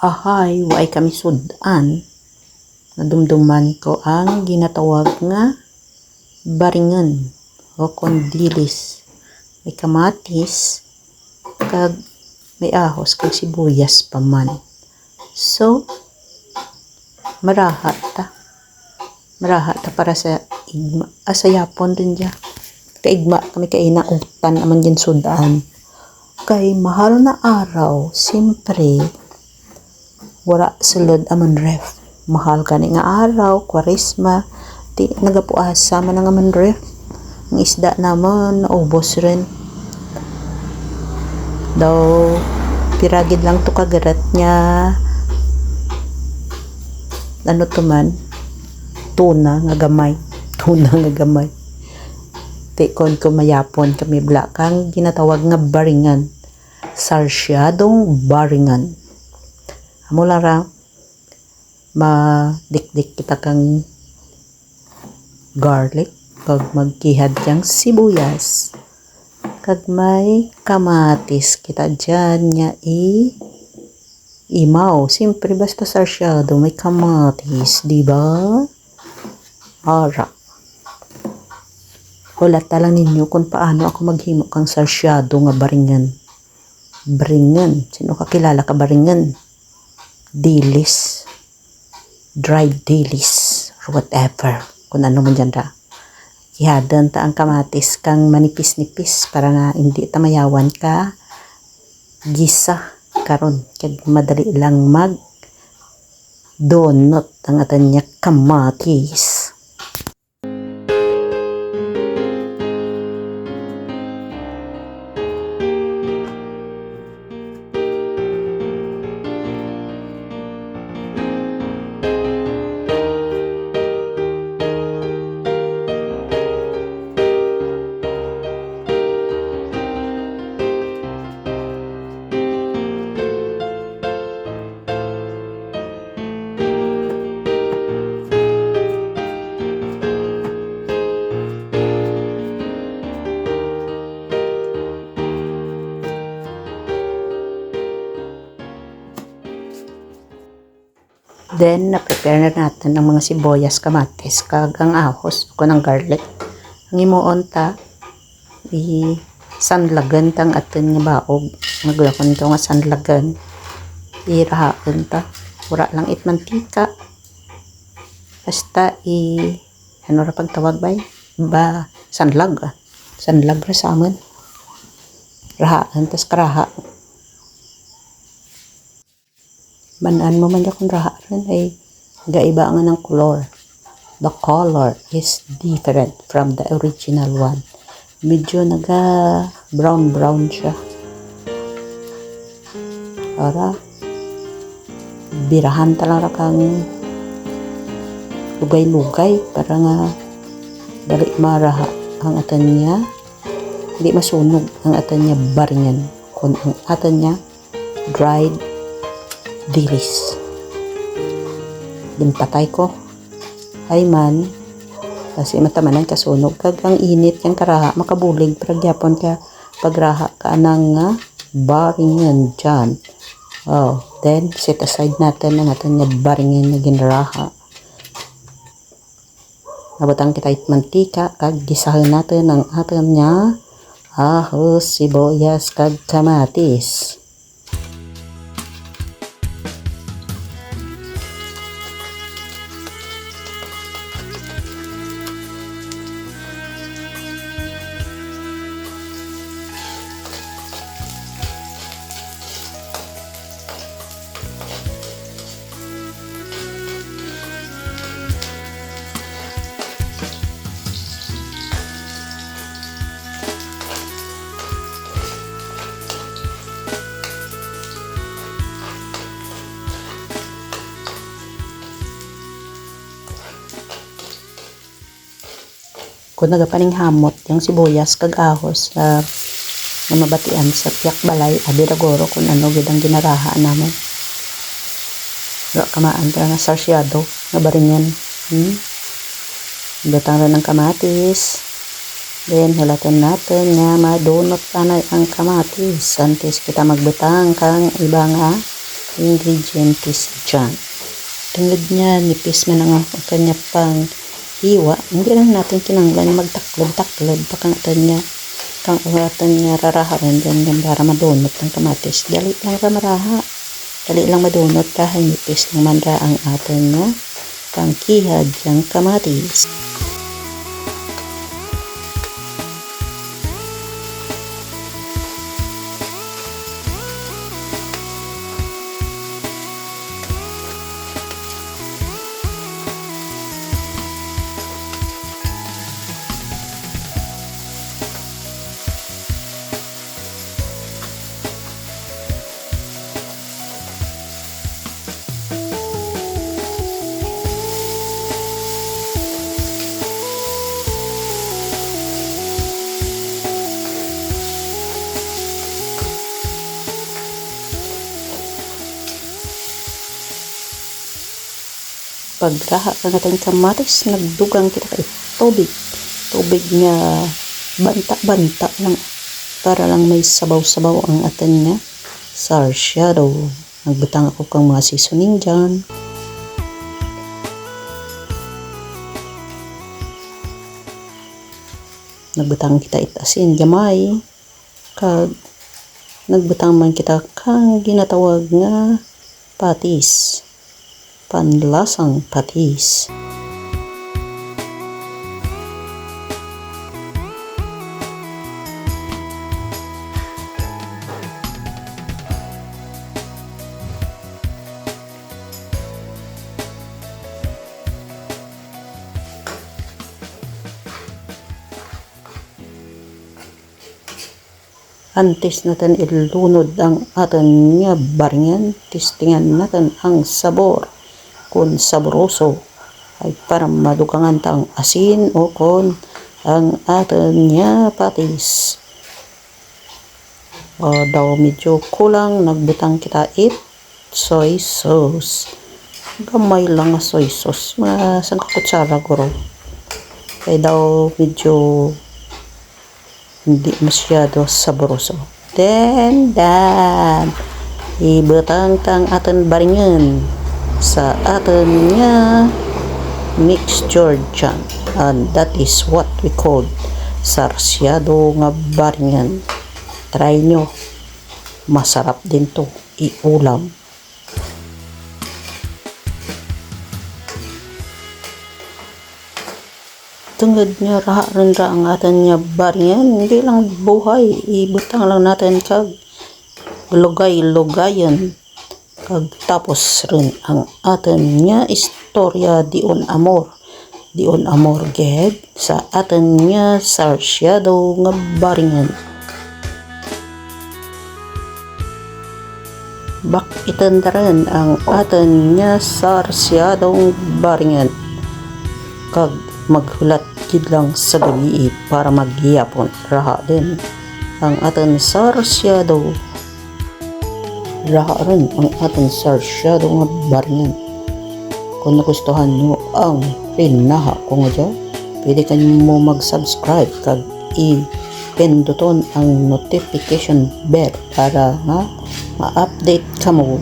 ahay waay kami sudan? Nadumduman ko ang ginatawag nga baringan o kondilis. May kamatis kag may ahos kag sibuyas pa man. So maraha ta. Maraha ta para sa igma. Ah, sa yapon din dya kaigma kami kay nautan naman yan sudan. Kay mahal na araw simpre wala sulod aman ref. Mahal gani nga araw kwarisma. Di nagapuasa man nga man ref. Ang isda naman naubos rin. Daw piragid lang to kagarat niya. Ano to man? Tuna nga gamay. Tuna nga gamay. Ti kon ko mayapon kami bla kang ginatawag nga baringan. Sarsyadong baringan amo lara madikdik kita kang garlic kag magkihad kang sibuyas. Kag may kamatis kita dyan nya i imaw. Simpre basta sarsyado may kamatis di ba? Ara. Wala lang ninyo kung paano ako maghimo kang sarsyado nga baringan. Baringan. Sino kakilala ka baringan dilis dried dilis or whatever. Kung ano mo dyan ra. Ihadan ta ang kamatis kang manipis-nipis para nga hindi tamayawan ka. Gisa karon. Kag madali lang mag donut ang atan niya kamatis Then, na-prepare na natin ng mga sibuyas, kamatis, kag ang ahos, ko ng garlic. Ang imuon ta, i sanlagan tang atin nga baog. Maglakon to nga sanlagan. Irahaan ta. Wala lang it mantika. Basta i ano ra pang tawag ba? Ba sanlag ah. Sanlag ra sa amin. Rahaan tas karaha banan mo man dyan kung raha rin ay gaiba nga ng color. The color is different from the original one. Medyo naga brown brown siya. Para birahan talaga kang lugay-lugay para nga dali maraha ang atan niya hindi masunog ang atan niya baringan kung ang atan niya dried dilis. Din patay ko. Ay man, kasi matamanan kasunog. Kag ang init yung karaha, makabulig, pragyapon ka, pagraha ka anang nga, baringan dyan. Oh, then, set aside natin ang ating nga baringan na ginraha. Nabutang kita it mantika, kag gisahin natin ang ating nga ahos, sibuyas, kag kamatis. Kung nagapaning hamot yung sibuyas kag ahos sa na mabatian sa tiyak balay. Adiragoro kung ano gid ang ginaraha namin. Wala kamaan tara nga sarsyado nga baringan hmm? Datang rin ng kamatis. Then hulatan natin nga madunot panay ang kamatis. Antes kita magbutang kang iba nga ingredients dyan. Tungod niya, nipis man ang kanya pang hiwa. Hindi lang natin kinanglan magtaklod-taklod pa kang atan niya kang uratan niya raraharan dyan yan para madunot ng kamatis. Dali lang ra maraha. Dali lang madunot kahit nipis ng mandra ang atan niya kang kihad yung kamatis. Pagraha ka natin kamatis, nagdugang kita kay tubig. Tubig nga banta-banta lang para lang may sabaw-sabaw ang atan niya. Sarsyadow. Nagbutang ako kang mga seasoning dyan. Nagbutang kita itasin gamay. Kag nagbutang man kita kang ginatawag nga patis. Panlasang patis. Antes natin ilunod ang aton nga baringan, tistingan natin ang sabor. Kung saboroso ay para madukangan tang asin o kon ang aton nga patis. O daw medyo kulang, nagbutang kita it soy sauce. Gamay lang nga soy sauce. Mga sang kutsara guro. Kaya daw medyo hindi masyado saboroso. Then, dan, ibutang tang aton baringan sa aton nga mixture dyan. And that is what we call sarsyado nga baringan. Try nyo. Masarap din to iulam. tungod niya raha rin ra ang atan niya bariyan hindi lang buhay ibutang lang natin kag lugay-lugayan kag tapos rin ang atan niya istorya dion amor. Dion amor ged sa atan niya sarsyado nga baringan bak itandaran ang atan niya sarsyadong baringan kag maghulat gid lang sa gabi para magyapon raha din ang atan sarsyado rin ang atan sarsyado nga baringan kung nagustuhan nyo ang pinaha ko nga dyan pwede kanyo mo mag-subscribe kag i-pinduton ang notification bell para nga ma-update ka mo